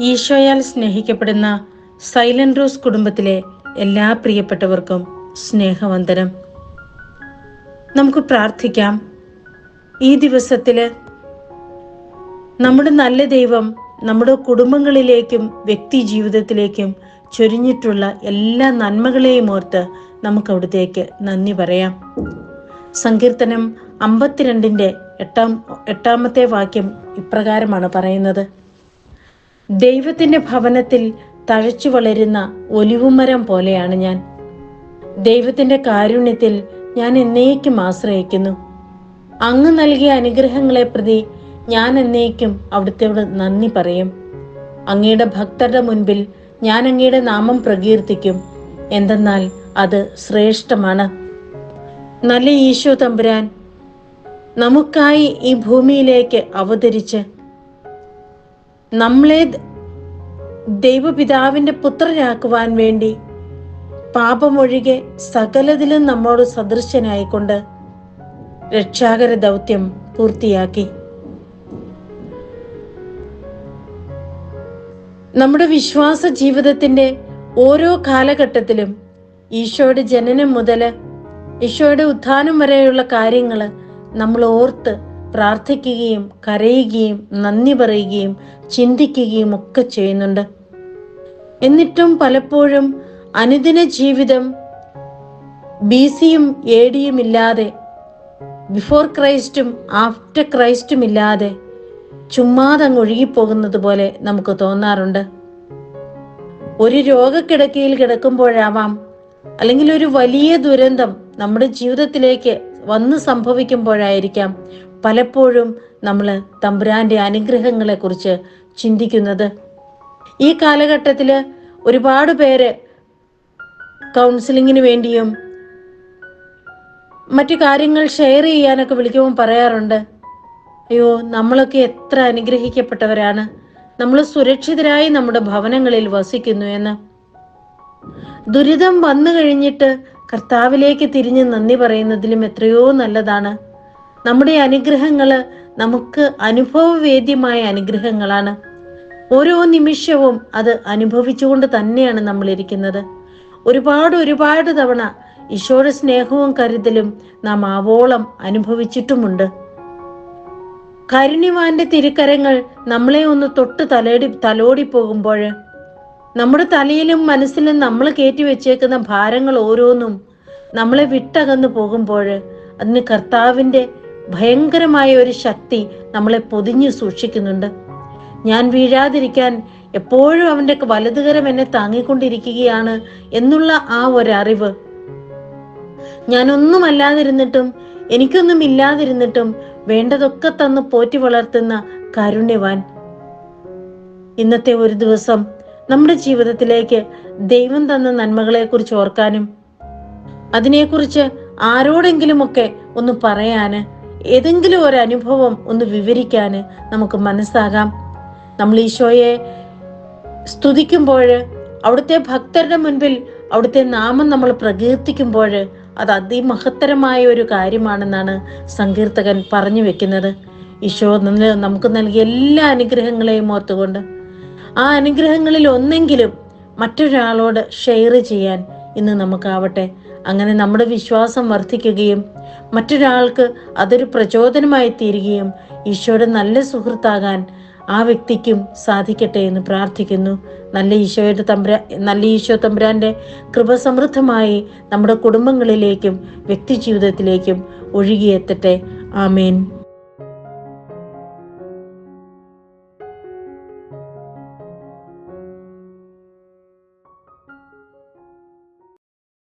ഈശോയാൽ സ്നേഹിക്കപ്പെടുന്ന silent rose കുടുംബത്തിലെ എല്ലാ പ്രിയപ്പെട്ടവർക്കും സ്നേഹവന്ദനം. നമുക്ക് പ്രാർത്ഥിക്കാം. ഈ ദിവസത്തിൽ നമ്മുടെ നല്ല ദൈവം നമ്മുടെ കുടുംബങ്ങളിലേക്കും വ്യക്തി ജീവിതത്തിലേക്കും ചൊരിഞ്ഞിട്ടുള്ള എല്ലാ നന്മകളെയും ഓർത്ത് നമുക്ക് അവിടത്തേക്ക് നന്ദി പറയാം. സങ്കീർത്തനം അമ്പത്തിരണ്ടിന്റെ എട്ടാം എട്ടാമത്തെ വാക്യം ഇപ്രകാരമാണ് പറയുന്നത്. ദൈവത്തിന്റെ ഭവനത്തിൽ തഴച്ചു വളരുന്ന ഒലിവുമരം പോലെയാണ് ഞാൻ. ദൈവത്തിന്റെ കാരുണ്യത്തിൽ ഞാൻ എന്നേക്കും ആശ്രയിക്കുന്നു. അങ്ങ് നൽകിയ അനുഗ്രഹങ്ങളെ പ്രതി ഞാൻ എന്നേക്കും അവിടുത്തോട് നന്ദി പറയും. അങ്ങയുടെ ഭക്തരുടെ മുൻപിൽ ഞാൻ അങ്ങയുടെ നാമം പ്രകീർത്തിക്കും. എന്തെന്നാൽ അത് ശ്രേഷ്ഠമാണ്. നല്ല ഈശോ തമ്പുരാൻ നമുക്കായി ഈ ഭൂമിയിലേക്ക് അവതരിച്ച് നമ്മളെ ദൈവപിതാവിന്റെ പുത്രനാക്കുവാൻ വേണ്ടി പാപമൊഴികെ സകലതിലും നമ്മോട് സദൃശനായിക്കൊണ്ട് രക്ഷാകര ദൗത്യം പൂർത്തിയാക്കി. നമ്മുടെ വിശ്വാസ ജീവിതത്തിന്റെ ഓരോ കാലഘട്ടത്തിലും ഈശോയുടെ ജനനം മുതൽ ഈശോയുടെ ഉത്ഥാനം വരെയുള്ള കാര്യങ്ങൾ നമ്മൾ ഓർത്ത് പ്രാർത്ഥിക്കുകയും കരയുകയും നന്ദി പറയുകയും ചിന്തിക്കുകയും ഒക്കെ ചെയ്യുന്നുണ്ട്. എന്നിട്ടും പലപ്പോഴും അനുദിന ജീവിതം ബി സിയും എ ഡിയും ഇല്ലാതെ ബിഫോർ ക്രൈസ്റ്റും ആഫ്റ്റർ ക്രൈസ്റ്റും ഇല്ലാതെ ചുമ്മാതങ്ങ് ഒഴുകിപ്പോകുന്നത് പോലെ നമുക്ക് തോന്നാറുണ്ട്. ഒരു രോഗക്കിടക്കയിൽ കിടക്കുമ്പോഴാവാം അല്ലെങ്കിൽ ഒരു വലിയ ദുരന്തം നമ്മുടെ ജീവിതത്തിലേക്ക് വന്ന് സംഭവിക്കുമ്പോഴായിരിക്കാം പലപ്പോഴും നമ്മൾ തമ്പുരാന്റെ അനുഗ്രഹങ്ങളെ കുറിച്ച് ചിന്തിക്കുന്നത്. ഈ കാലഘട്ടത്തിൽ ഒരുപാട് പേര് കൗൺസിലിങ്ങിന് വേണ്ടിയും മറ്റു കാര്യങ്ങൾ ഷെയർ ചെയ്യാനൊക്കെ വിളിക്കുമ്പോൾ പറയാറുണ്ട് അയ്യോ നമ്മളൊക്കെ എത്ര അനുഗ്രഹിക്കപ്പെട്ടവരാണ്. നമ്മൾ സുരക്ഷിതരായി നമ്മുടെ ഭവനങ്ങളിൽ വസിക്കുന്നു എന്ന്. ദുരിതം വന്നു കഴിഞ്ഞിട്ട് കർത്താവിലേക്ക് തിരിഞ്ഞ് നന്ദി പറയുന്നതിലും എത്രയോ നല്ലതാണ്. നമ്മുടെ അനുഗ്രഹങ്ങൾ നമുക്ക് അനുഭവവേദ്യമായ അനുഗ്രഹങ്ങളാണ്. ഓരോ നിമിഷവും അത് അനുഭവിച്ചുകൊണ്ട് തന്നെയാണ് നമ്മൾ ഇരിക്കുന്നത് ഒരുപാട് ഒരുപാട് തവണ ഈശോയുടെ സ്നേഹവും കരുതലും നാം ആവോളം അനുഭവിച്ചിട്ടുമുണ്ട്. കരുണിവാന്റെ തിരുക്കരങ്ങൾ നമ്മളെ ഒന്ന് തൊട്ട് തലോടി തലോടി പോകുമ്പോൾ നമ്മുടെ തലയിലും മനസ്സിലും നമ്മൾ കയറ്റി വെച്ചേക്കുന്ന ഭാരങ്ങൾ ഓരോന്നും നമ്മളെ വിട്ടകന്നു പോകുമ്പോൾ അതിന് കർത്താവിന്റെ ഭയങ്കരമായ ഒരു ശക്തി നമ്മളെ പൊതിഞ്ഞു സൂക്ഷിക്കുന്നുണ്ട്. ഞാൻ വീഴാതിരിക്കാൻ എപ്പോഴും അവന്റെ വലതുകരം എന്നെ താങ്ങിക്കൊണ്ടിരിക്കുകയാണ് എന്നുള്ള ആ ഒരറിവ്. ഞാനൊന്നും അല്ലാതിരുന്നിട്ടും എനിക്കൊന്നും ഇല്ലാതിരുന്നിട്ടും വേണ്ടതൊക്കെ തന്ന് പോറ്റി വളർത്തുന്ന കാരുണ്യവാൻ. ഇന്നത്തെ ഒരു ദിവസം നമ്മുടെ ജീവിതത്തിലേക്ക് ദൈവം തന്ന നന്മകളെ കുറിച്ച് ഓർക്കാനും അതിനെക്കുറിച്ച് ആരോടെങ്കിലുമൊക്കെ ഒന്ന് പറയാന് ഏതെങ്കിലും ഒരു അനുഭവം ഒന്ന് വിവരിക്കാന് നമുക്ക് മനസ്സാകാം. നമ്മൾ ഈശോയെ സ്തുതിക്കുമ്പോൾ അവിടുത്തെ ഭക്തരുടെ മുൻപിൽ അവിടുത്തെ നാമം നമ്മൾ പ്രകീർത്തിക്കുമ്പോൾ അത് അതിമഹത്തരമായ ഒരു കാര്യമാണെന്നാണ് സങ്കീർത്തകൻ പറഞ്ഞു വെക്കുന്നത്. ഈശോ നമുക്ക് നൽകിയ എല്ലാ അനുഗ്രഹങ്ങളെയും ഓർത്തുകൊണ്ട് ആ അനുഗ്രഹങ്ങളിൽ ഒന്നെങ്കിലും മറ്റൊരാളോട് ഷെയർ ചെയ്യാൻ ഇന്ന് നമുക്കാവട്ടെ. അങ്ങനെ നമ്മുടെ വിശ്വാസം വർദ്ധിക്കുകയും മറ്റൊരാൾക്ക് അതൊരു പ്രചോദനമായി തീരുകയും ഈശോയുടെ നല്ല സുഹൃത്താകാൻ ആ വ്യക്തിക്കും സാധിക്കട്ടെ എന്ന് പ്രാർത്ഥിക്കുന്നു. നല്ല ഈശോയുടെ തമ്പുരാ നല്ല ഈശോ തമ്പുരാന്റെ കൃപസമൃദ്ധമായി നമ്മുടെ കുടുംബങ്ങളിലേക്കും വ്യക്തിജീവിതത്തിലേക്കും ഒഴുകിയെത്തട്ടെ. ആമേൻ.